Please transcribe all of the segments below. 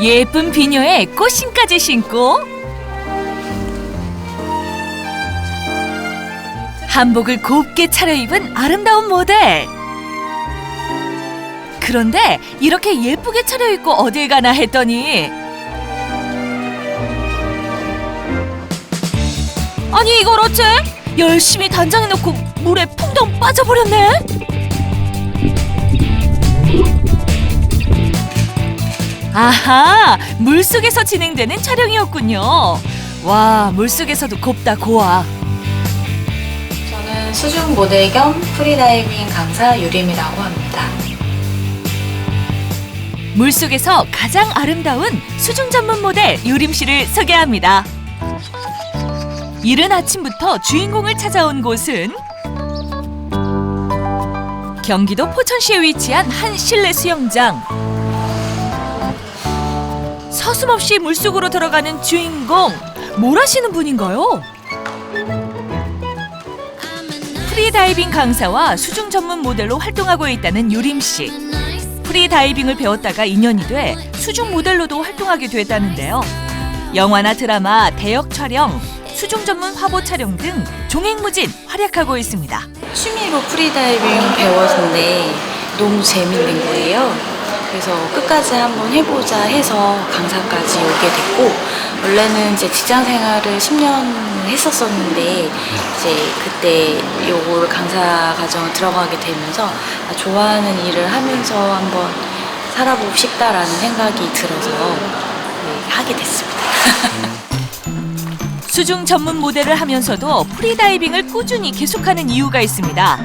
예쁜 비녀에 꽃신까지 신고 한복을 곱게 차려입은 아름다운 모델. 그런데 이렇게 예쁘게 차려입고 어딜 가나 했더니 아니 이걸 어째? 열심히 단장해 놓고 물에 풍덩 빠져버렸네. 아하, 물속에서 진행되는 촬영이었군요. 와, 물속에서도 곱다 고와. 저는 수중 모델 겸 프리다이빙 강사 유림이라고 합니다. 물속에서 가장 아름다운 수중 전문 모델 유림 씨를 소개합니다. 이른 아침부터 주인공을 찾아온 곳은 경기도 포천시에 위치한 한 실내 수영장. 서슴없이 물속으로 들어가는 주인공, 뭘 하시는 분인가요? 프리다이빙 강사와 수중 전문 모델로 활동하고 있다는 유림 씨. 프리다이빙을 배웠다가 인연이 돼 수중 모델로도 활동하게 됐다는데요. 영화나 드라마, 대역 촬영, 수중 전문 화보 촬영 등 종횡무진 활약하고 있습니다. 취미로 프리다이빙 배웠는데 너무 재밌는 거예요. 그래서 끝까지 한번 해보자 해서 강사까지 오게 됐고 원래는 이제 직장 생활을 10년 했었었는데 이제 그때 요거를 강사 과정을 들어가게 되면서 아, 좋아하는 일을 하면서 한번 살아보고 싶다라는 생각이 들어서 네, 하게 됐습니다. 수중 전문 모델을 하면서도 프리다이빙을 꾸준히 계속하는 이유가 있습니다.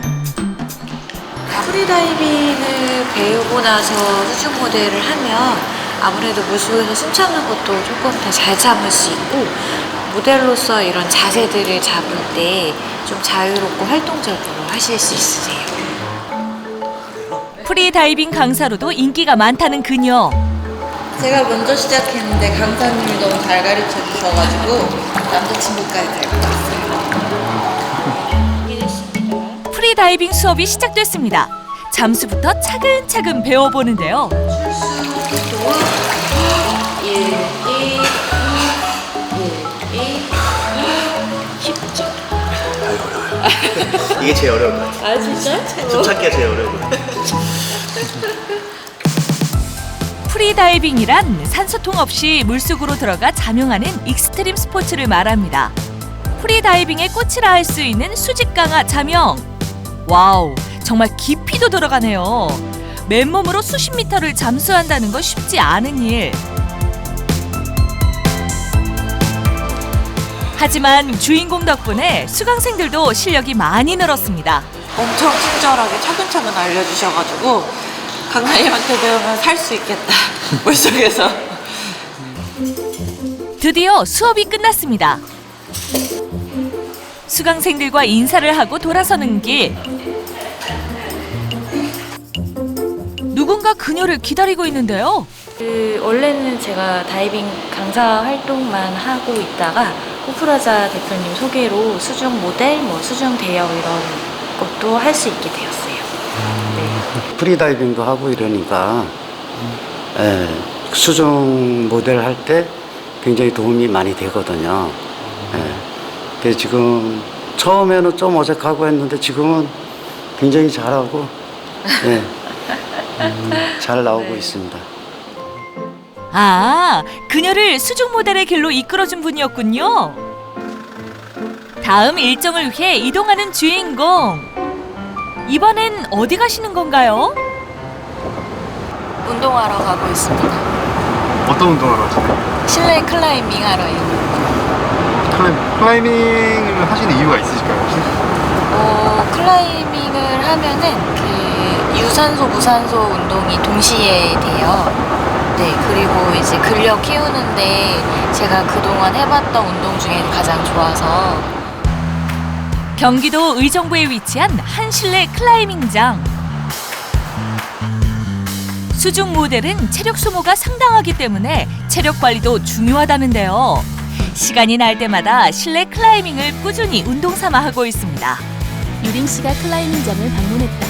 프리다이빙을 배우고 나서 수중 모델을 하면 아무래도 물속에서 숨 참는 것도 조금 더 잘 참을 수 있고 모델로서 이런 자세들을 잡을 때 좀 자유롭고 활동적으로 하실 수 있으세요. 프리다이빙 강사로도 인기가 많다는 그녀. 제가 먼저 시작했는데 강사님이 너무 잘 가르쳐 주셔가지고 남자친구까지 데리고 왔어요. 프리다이빙 수업이 시작됐습니다. 잠수부터 차근차근 배워보는데요. 이게 제일 어려운 것 같아요. 아 진짜? 숨 참기가 제일 어려운 것 같아요. 프리다이빙이란 산소통 없이 물속으로 들어가 잠용하는 익스트림 스포츠를 말합니다. 프리다이빙의 꽃이라 할 수 있는 수직 강화 잠용. 와우, 정말 깊이도 들어가네요. 맨몸으로 수십 미터를 잠수한다는 건 쉽지 않은 일. 하지만 주인공 덕분에 수강생들도 실력이 많이 늘었습니다. 엄청 친절하게 차근차근 알려주셔가지고 강사님한테 배우면 살 수 있겠다 물속에서. 드디어 수업이 끝났습니다. 수강생들과 인사를 하고 돌아서는 길. 누군가 그녀를 기다리고 있는데요. 그 원래는 제가 다이빙 강사 활동만 하고 있다가 호프라자 대표님 소개로 수중 모델, 뭐 수중 대역 이런 것도 할 수 있게 되었어요. 네. 프리다이빙도 하고 이러니까 예, 수중 모델 할 때 굉장히 도움이 많이 되거든요. 예. 그래서 지금 처음에는 좀 어색하고 했는데 지금은 굉장히 잘하고 예, 음, 잘 나오고 있습니다. 아, 그녀를 수중 모델의 길로 이끌어준 분이었군요. 다음 일정을 위해 이동하는 주인공. 이번엔 어디 가시는 건가요? 운동하러 가고 있습니다. 어떤 운동을 하시나요? 실내 클라이밍 하러요. 클라이, 클라이밍을 하시는 이유가 있으실까요? 혹시? 어, 클라이밍을 하면은 그 유산소, 무산소 운동이 동시에 돼요. 네, 그리고 이제 근력 키우는데 제가 그동안 해봤던 운동 중에 가장 좋아서 경기도 의정부에 위치한 한 실내 클라이밍장. 수중 모델은 체력 소모가 상당하기 때문에 체력 관리도 중요하다는데요. 시간이 날 때마다 실내 클라이밍을 꾸준히 운동 삼아 하고 있습니다. 유린 씨가 클라이밍장을 방문했다.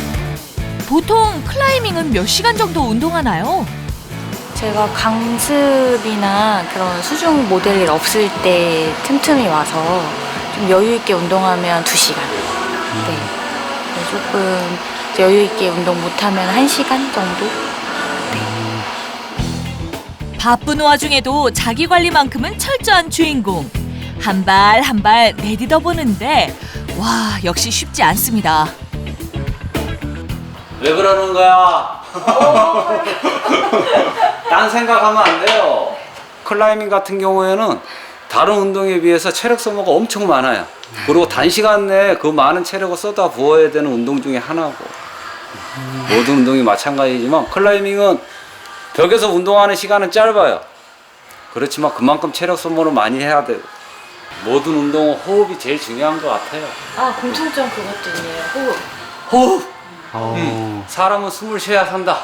보통 클라이밍은 몇 시간 정도 운동하나요? 제가 강습이나 그런 수중 모델 일 없을 때 틈틈이 와서 좀 여유 있게 운동하면 2시간. 네. 네, 조금 여유 있게 운동 못하면 1시간 정도? 바쁜 와중에도 자기 관리만큼은 철저한 주인공. 한 발 한 발 내딛어 보는데 와 역시 쉽지 않습니다. 왜 그러는 거야? 딴 생각하면 안 돼요. 클라이밍 같은 경우에는 다른 운동에 비해서 체력 소모가 엄청 많아요. 그리고 단시간 내에 그 많은 체력을 쏟아 부어야 되는 운동 중에 하나고 모든 운동이 마찬가지지만 클라이밍은 벽에서 운동하는 시간은 짧아요. 그렇지만 그만큼 체력 소모를 많이 해야 되고 모든 운동은 호흡이 제일 중요한 것 같아요. 아, 공통점 그것도 있네요. 호흡. 호흡! 어, 음, 사람은 숨을 쉬어야 산다.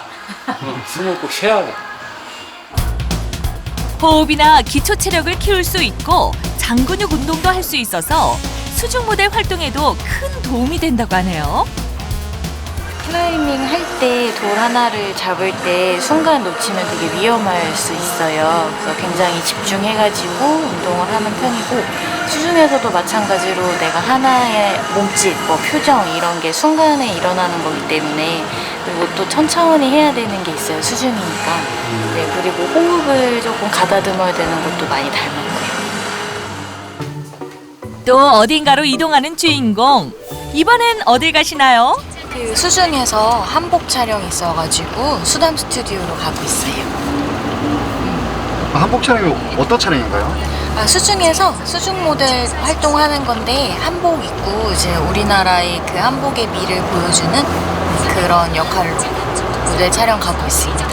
음, 숨을 꼭 쉬어야 돼. 호흡이나 기초 체력을 키울 수 있고 장근육 운동도 할 수 있어서 수중 모델 활동에도 큰 도움이 된다고 하네요. 클라이밍 할 때 돌 하나를 잡을 때 순간 놓치면 되게 위험할 수 있어요. 그래서 굉장히 집중해가지고 운동을 하는 편이고 수중에서도 마찬가지로 내가 하나의 몸짓, 뭐 표정 이런 게 순간에 일어나는 거기 때문에 그리고 또 천천히 해야 되는 게 있어요. 수중이니까. 네, 그리고 호흡을 조금 가다듬어야 되는 것도 많이 닮았고요. 또 어딘가로 이동하는 주인공. 이번엔 어딜 가시나요? 그 수중에서 한복 촬영 있어가지고 수담 스튜디오로 가고 있어요. 한복 촬영이 어떤 촬영인가요? 아, 수중에서 수중 모델 활동하는 건데 한복 입고 이제 우리나라의 그 한복의 미를 보여주는 그런 역할로 모델 촬영 가고 있습니다.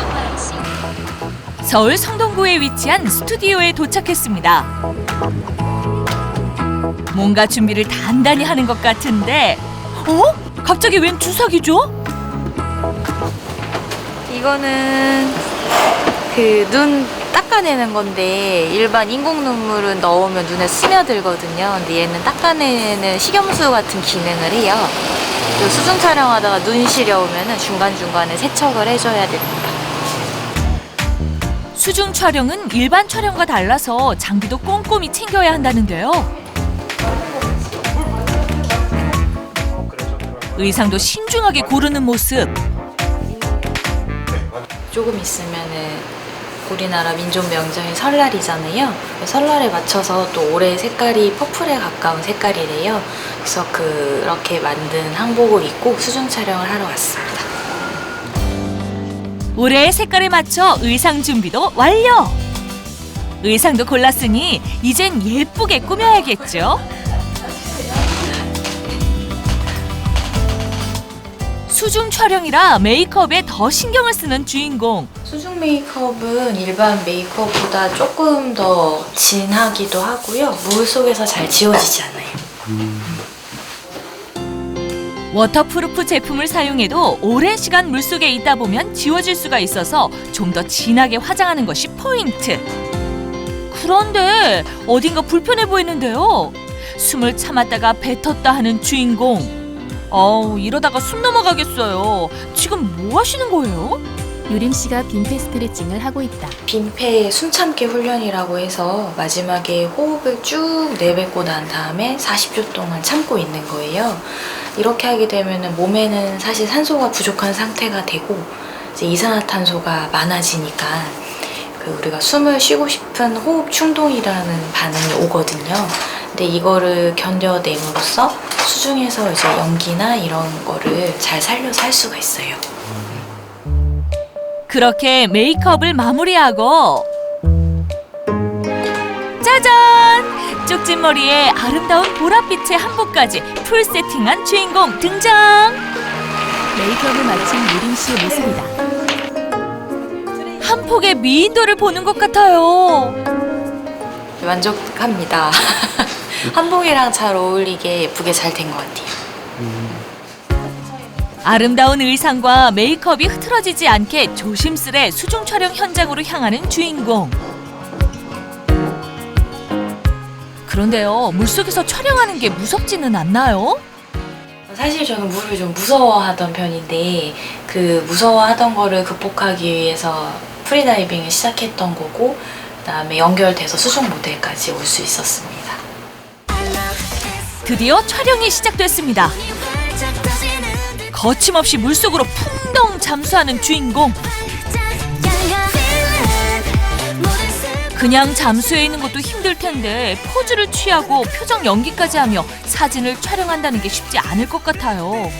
서울 성동구에 위치한 스튜디오에 도착했습니다. 뭔가 준비를 단단히 하는 것 같은데, 어? 갑자기 웬 주사기죠? 이거는 그 눈 닦아내는 건데 일반 인공 눈물은 넣으면 눈에 스며들거든요. 근데 얘는 닦아내는 식염수 같은 기능을 해요. 또 수중 촬영하다가 눈 시려우면 중간중간에 세척을 해줘야 됩니다. 수중 촬영은 일반 촬영과 달라서 장비도 꼼꼼히 챙겨야 한다는데요. 의상도 신중하게 고르는 모습. 조금 있으면은 우리나라 민족 명절인 설날이잖아요. 설날에 맞춰서 또 올해 색깔이 퍼플에 가까운 색깔이래요. 그래서 그렇게 만든 한복을 입고 수중 촬영을 하러 왔습니다. 올해의 색깔에 맞춰 의상 준비도 완료. 의상도 골랐으니 이젠 예쁘게 꾸며야겠죠. 수중 촬영이라 메이크업에 더 신경을 쓰는 주인공. 수중 메이크업은 일반 메이크업보다 조금 더 진하기도 하고요. 물 속에서 잘 지워지지 않아요. 워터프루프 제품을 사용해도 오랜 시간 물속에 있다 보면 지워질 수가 있어서 좀 더 진하게 화장하는 것이 포인트. 그런데 어딘가 불편해 보이는데요. 숨을 참았다가 뱉었다 하는 주인공. 어우, 이러다가 숨 넘어가겠어요. 지금 뭐 하시는 거예요? 유림 씨가 빈페 스트레칭을 하고 있다. 빈폐 숨참기 훈련이라고 해서 마지막에 호흡을 쭉 내뱉고 난 다음에 40초 동안 참고 있는 거예요. 이렇게 하게 되면 몸에는 사실 산소가 부족한 상태가 되고 이제 이산화탄소가 많아지니까 그 우리가 숨을 쉬고 싶은 호흡 충동이라는 반응이 오거든요. 근데 이거를 견뎌냄으로써 수중에서 이제 연기나 이런 거를 잘 살려서 할 수가 있어요. 그렇게 메이크업을 마무리하고 짜잔! 쪽진 머리에 아름다운 보랏빛의 한복까지 풀 세팅한 주인공 등장! 메이크업을 마친 유림 씨의 모습이다. 한 폭의 미인도를 보는 것 같아요. 만족합니다. 한복이랑 잘 어울리게 예쁘게 잘 된 것 같아요. 아름다운 의상과 메이크업이 흐트러지지 않게 조심스레 수중 촬영 현장으로 향하는 주인공. 그런데요, 물속에서 촬영하는 게 무섭지는 않나요? 사실 저는 물을 좀 무서워하던 편인데 그 무서워하던 거를 극복하기 위해서 프리다이빙을 시작했던 거고 그다음에 연결돼서 수중 모델까지 올 수 있었습니다. 드디어 촬영이 시작됐습니다. 거침없이 물속으로 풍덩 잠수하는 주인공. 그냥 잠수해 있는 것도 힘들 텐데 포즈를 취하고 표정 연기까지 하며 사진을 촬영한다는 게 쉽지 않을 것 같아요.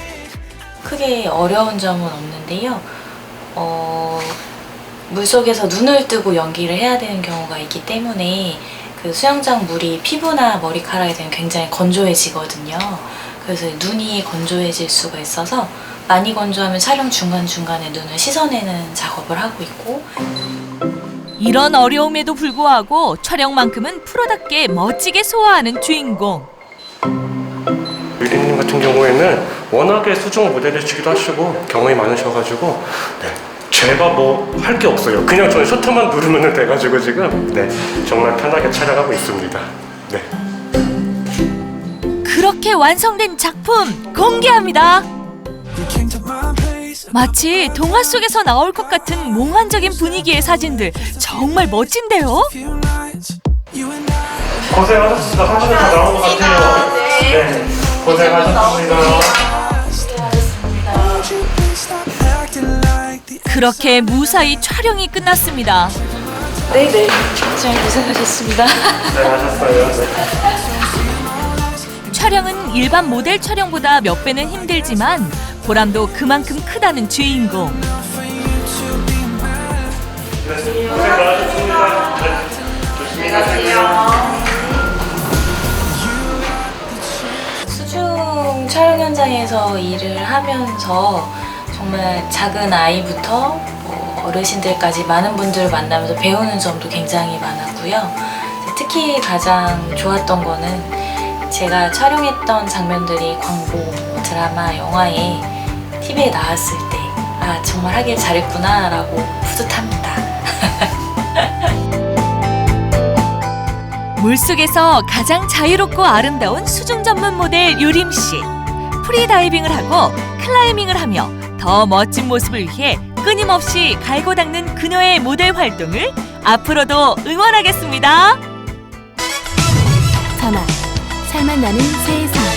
크게 어려운 점은 없는데요. 어, 물속에서 눈을 뜨고 연기를 해야 되는 경우가 있기 때문에 그 수영장 물이 피부나 머리카락에 되면 굉장히 건조해지거든요. 그래서 눈이 건조해질 수가 있어서 많이 건조하면 촬영 중간중간에 눈을 씻어내는 작업을 하고 있고 이런 어려움에도 불구하고 촬영만큼은 프로답게 멋지게 소화하는 주인공. 유리님 같은 경우에는 워낙에 수중 모델을 치기도 하시고 경험이 많으셔가지고 네, 제가 뭐 할 게 없어요. 그냥 저는 셔터만 누르면 돼가지고 지금 네 정말 편하게 촬영하고 있습니다. 네. 그렇게 완성된 작품 공개합니다. 마치 동화 속에서 나올 것 같은 몽환적인 분위기의 사진들 정말 멋진데요? 고생하셨습니다. 사진은 다 나온 것 같아요. 네. 고생하셨습니다. 그렇게 무사히 촬영이 끝났습니다. 네네 잘 고생하셨습니다. 네. 촬영은 일반 모델 촬영보다 몇 배는 힘들지만 보람도 그만큼 크다는 주인공. 수중 촬영 현장에서 일을 하면서 정말 작은 아이부터 뭐 어르신들까지 많은 분들을 만나면서 배우는 점도 굉장히 많았고요. 특히 가장 좋았던 거는 제가 촬영했던 장면들이 광고, 드라마, 영화에 TV에 나왔을 때 아, 정말 하길 잘했구나 라고 뿌듯합니다. 물속에서 가장 자유롭고 아름다운 수중 전문 모델 유림 씨. 프리다이빙을 하고 클라이밍을 하며 더 멋진 모습을 위해 끊임없이 갈고 닦는 그녀의 모델 활동을 앞으로도 응원하겠습니다. 전화. 살맛 나는 세상.